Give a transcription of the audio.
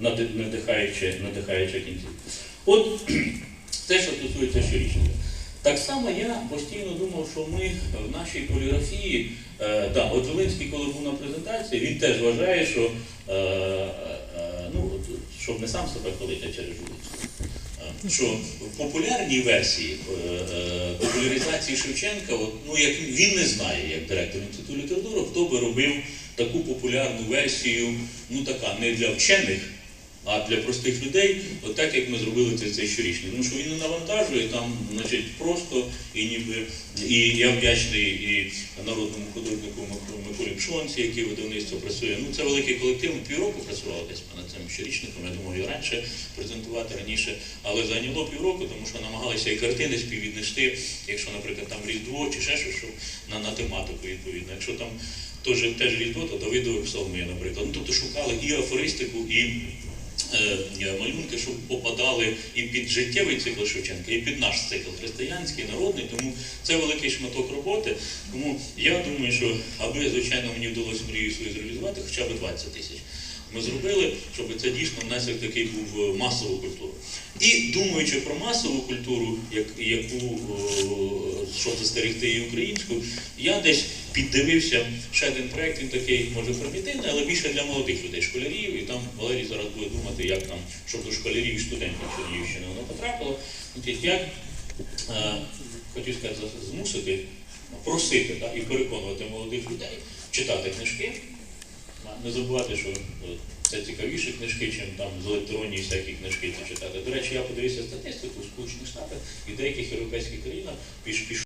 нади- надихаюча, надихаюча кінцівка. От те, що стосується щорічника. Так само я постійно думав, що ми в нашій поліграфії, е, да, от Зеленський, коли був на презентації, він теж вважає, що, е, е, ну, щоб не сам себе хвалити а через вулицю. Е, Що в популярній версії е, е, популяризації Шевченка, от, ну як він не знає, як директор інституту літератури, хто би робив таку популярну версію, ну така не для вчених, а для простих людей, от так як ми зробили це цей щорічний. Тому що він не навантажує там, значить, просто і ніби. І я вдячний і народному художнику Мик- Миколі Пшонці, який видавництво працює. Ну це великий колектив. Півроку працювали десь над цим щорічником. Я думав, і раніше презентувати раніше, але зайняло півроку, тому що намагалися і картини співвіднести, якщо, наприклад, там Різдво чи ще щось, щоб на, на тематику відповідно. Якщо там теж, теж Різдво, то Давидові псалми, наприклад. Ну тобто шукали і афористику, і малюнки, щоб попадали і під життєвий цикл Шевченка, і під наш цикл християнський, народний. Тому це великий шматок роботи. Тому я думаю, що аби, звичайно, мені вдалося мрію свою зреалізувати, хоча б 20 тисяч. Ми зробили, щоб це дійсно внесок такий був масову культуру. І думаючи про масову культуру, як, яку о, щоб застерегти і українську, я десь піддивився ще один проект, він такий, може, примітивний, але більше для молодих людей, школярів, і там Валерій зараз буде думати, як там, щоб до школярів і студентів Чернігівщини воно потрапило. Як е, хотів сказати, змусити, просити да, і переконувати молодих людей читати книжки, не забувати, що е, це цікавіші книжки, чим там з електронні всякі книжки це читати. До речі, я подивився статистику в Сполучених Штатах і деяких європейських країнах піш, піш,